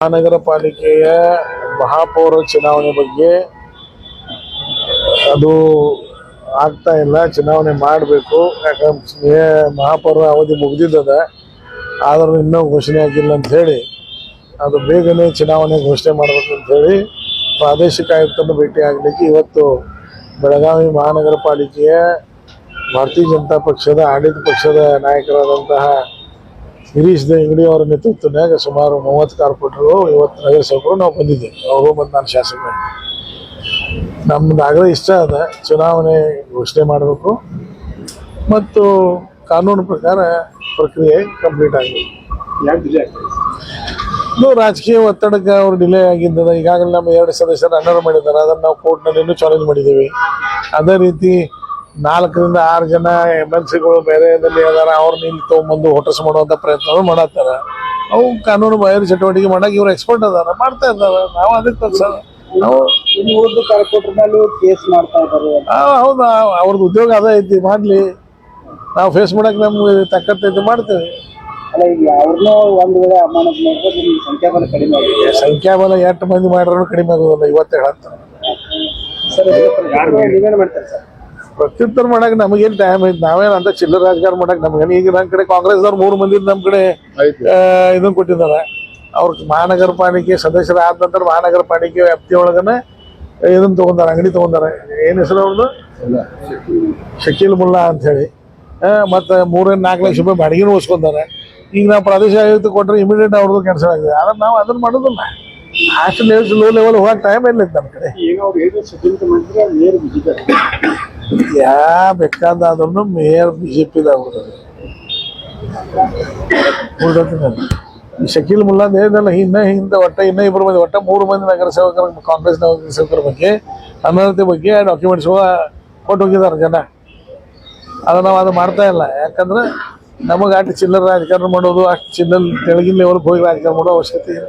ಮಹಾನಗರ ಪಾಲಿಕೆಯ ಮಹಾಪೌರ ಚುನಾವಣೆ ಬಗ್ಗೆ ಅದು ಆಗ್ತಾ ಇಲ್ಲ. ಚುನಾವಣೆ ಮಾಡಬೇಕು. ಯಾಕಂದ್ರೆ ಮಹಾಪೌರ ಅವಧಿ ಮುಗಿದಿದ್ದದ. ಆದರೂ ಇನ್ನೂ ಘೋಷಣೆ ಆಗಿಲ್ಲ ಅಂತ ಹೇಳಿ, ಅದು ಬೇಗನೆ ಚುನಾವಣೆ ಘೋಷಣೆ ಮಾಡಬೇಕು ಅಂತ ಹೇಳಿ ಪ್ರಾದೇಶಿಕ ಆಯುಕ್ತರನ್ನು ಭೇಟಿ ಆಗಲಿಕ್ಕೆ ಇವತ್ತು ಬೆಳಗಾವಿ ಮಹಾನಗರ ಪಾಲಿಕೆಯ ಭಾರತೀಯ ಜನತಾ ಪಕ್ಷದ ಆಡಳಿತ ಪಕ್ಷದ ನಾಯಕರಾದಂತಹ ಗಿರೀಶ್ ಅಂಗಡಿ ಅವರ ನೇತೃತ್ವದಾಗ ಸುಮಾರು ಮೂವತ್ತು ಕಾರ್ಪೊರೇಟರು ಇವತ್ತು ನಗರಸೇವಕರು ನಾವು ಬಂದಿದ್ದೇವೆ. ಅವರು ಮತ್ತು ನಾನು ಶಾಸಕರು ನಮ್ದು ಆಗಲೇ ಇಷ್ಟ ಅದ. ಚುನಾವಣೆ ಘೋಷಣೆ ಮಾಡಬೇಕು. ಮತ್ತು ಕಾನೂನು ಪ್ರಕಾರ ಪ್ರಕ್ರಿಯೆ ಕಂಪ್ಲೀಟ್ ಆಗಬೇಕು ಇದು? ರಾಜಕೀಯ ಒತ್ತಡಕ್ಕೆ ಅವ್ರು ಡಿಲೇ ಆಗಿದ್ದದ. ಈಗಾಗಲೇ ನಮ್ಮ ಎರಡು ಸದಸ್ಯರು ಅನರ್ಹ ಮಾಡಿದ್ದಾರೆ. ಅದನ್ನು ನಾವು ಕೋರ್ಟ್ನಲ್ಲಿ ಇನ್ನೂ ಚಾಲೆಂಜ್ ಮಾಡಿದ್ದೀವಿ. ಅದೇ ರೀತಿ ನಾಲ್ಕರಿಂದ ಆರು ಜನ ಎಂ ಎಲ್ ಸಿಗಳು ಬೇರೆದಲ್ಲಿ ಅದಾರ ಅವ್ರನ್ನ ಇಲ್ಲಿ ತೊಗೊಂಬಂದು ಹೊಟ್ಟಸ್ ಮಾಡುವಂಥ ಪ್ರಯತ್ನಗಳು ಮಾಡತ್ತಾರ. ಅವು ಕಾನೂನು ಬಾಹಿರ ಚಟುವಟಿಕೆ ಮಾಡಕ್ಕೆ ಇವ್ರು ಎಕ್ಸ್ಪರ್ಟ್ ಅದಾರ ಮಾಡ್ತಾ ಇದ್ದಾರೆ. ನಾವು ಅದಕ್ಕೆ ಸರ್ ನಾವು ಕೇಸ್ ಮಾಡ್ತಾ ಇದ್ದಾರೆ. ಹೌದಾ? ಅವ್ರದ್ದು ಉದ್ಯೋಗ ಅದೇ ಐತಿ ಮಾಡಲಿ. ನಾವು ಫೇಸ್ ಮಾಡಕ್ಕೆ ನಮ್ಗೆ ತಕ್ಕಂತೈತಿ ಮಾಡ್ತೇವೆ. ಅವ್ರನ್ನೂ ಒಂದು ವೇಳೆ ಅಮಾನತ್ ಮಾಡಿದ್ರೆ ಸಂಖ್ಯಾಬಲ ಕಡಿಮೆ ಆಗಿದೆ ಸಂಖ್ಯಾಬಲ ಎಷ್ಟು ಮಂದಿ ಮಾಡ್ರೂ ಕಡಿಮೆ ಆಗೋದಲ್ಲ ಇವತ್ತು ಹೇಳ್ತಾರೆ ಸರ್ ನೀವೇನು ಮಾಡ್ತಾರೆ ಸರ್? ಪ್ರತ್ಯುತ್ತರ ಮಾಡಕ್ ನಮಗೇನ್ ಟೈಮ್ ಐತಿ ನಾವೇನ್ ಅಂತ ಚಿಲ್ಲರ ರಾಜಕಾರಣ ಮಾಡಕ್ ನಮ್ಗೇನು ಈಗ ನಮ್ ಕಡೆ ಕಾಂಗ್ರೆಸ್ದವ್ರು ಮೂರು ಮಂದಿ ನಮ್ಮ ಕಡೆ ಇದನ್ನ ಕೊಟ್ಟಿದ್ದಾರೆ. ಅವ್ರ ಮಹಾನಗರ ಪಾಲಿಕೆ ಸದಸ್ಯರ ಆದ ನಂತರ ಮಹಾನಗರ ಪಾಲಿಕೆ ವ್ಯಾಪ್ತಿಯೊಳಗನೆ ಇದನ್ನ ತಗೊಂಡಾರ ಅಂಗಡಿ ತಗೊಂಡಾರ. ಏನ್ ಹೆಸರು ಅವ್ರದ್ದು ಶಕೀಲ್ ಮುಲ್ಲಾ ಅಂತ ಹೇಳಿ. ಮತ್ತ ಮೂರಿಂದ ನಾಲ್ಕು ಲಕ್ಷ ರೂಪಾಯಿ ಬಾಡಿಗೆನೂ ಉಳಿಸ್ಕೊಂತಾರೆ ಈಗ ನಾವು ಪ್ರಾದೇಶಿಕ ಆಯುಕ್ತ ಕೊಟ್ಟರೆ ಇಮಿಡಿಯೇಟ್ ಅವ್ರದ್ದು ಕ್ಯಾನ್ಸಲ್ ಆಗಿದೆ. ಆದ್ರೆ ನಾವು ಅದನ್ನ ಮಾಡೋದಿಲ್ಲ. ಲೆವೆಲ್ ಲೋ ಲೆವೆಲ್ ಹೋಗಕ್ಕೆ ಟೈಮ್ ಇಲ್ಲ ನಮ್ಮ ಕಡೆ. ಈಗ ಅವ್ರು ಸಚಿವ ನೇರ ಬಿಜಿದ್ದಾರೆ ಯಾ ಬೇಕಾದಾದ್ರೂ ಮೇಯರ್ ಬಿ ಜೆ ಪಿದಾಗ ಈ ಶಕೀಲ್ ಮುಲ್ಲಾ ಹೇಳಿದಲ್ಲ ಇನ್ನ ಹಿಂದೆ ಒಟ್ಟ ಇನ್ನ ಇಬ್ಬರು ಮಂದಿ ಒಟ್ಟ ಮೂರು ಮಂದಿ ನಗರ ಸೇವಕರ ಕಾಂಗ್ರೆಸ್ ನಗರ ಸೇವಕರ ಬಗ್ಗೆ ಅನರ್ಹತೆ ಬಗ್ಗೆ ಡಾಕ್ಯುಮೆಂಟ್ಸ್ ಕೊಟ್ಟು ಹೋಗಿದ್ದಾರೆ ಜನ ಅದು ನಾವು ಅದು ಮಾಡ್ತಾ ಇಲ್ಲ ಯಾಕಂದ್ರೆ ನಮಗೆ ಅಷ್ಟು ಚಿಲ್ಲರ ರಾಜಕಾರಣ ಮಾಡೋದು ಅಷ್ಟು ಚಿಲ್ಲರ್ ತೆಳಗಿನ ಲೆವೆಲ್ಗೆ ಹೋಗಿ ರಾಜಕಾರಣ ಮಾಡೋ ಅವಶ್ಯಕತೆ ಇಲ್ಲ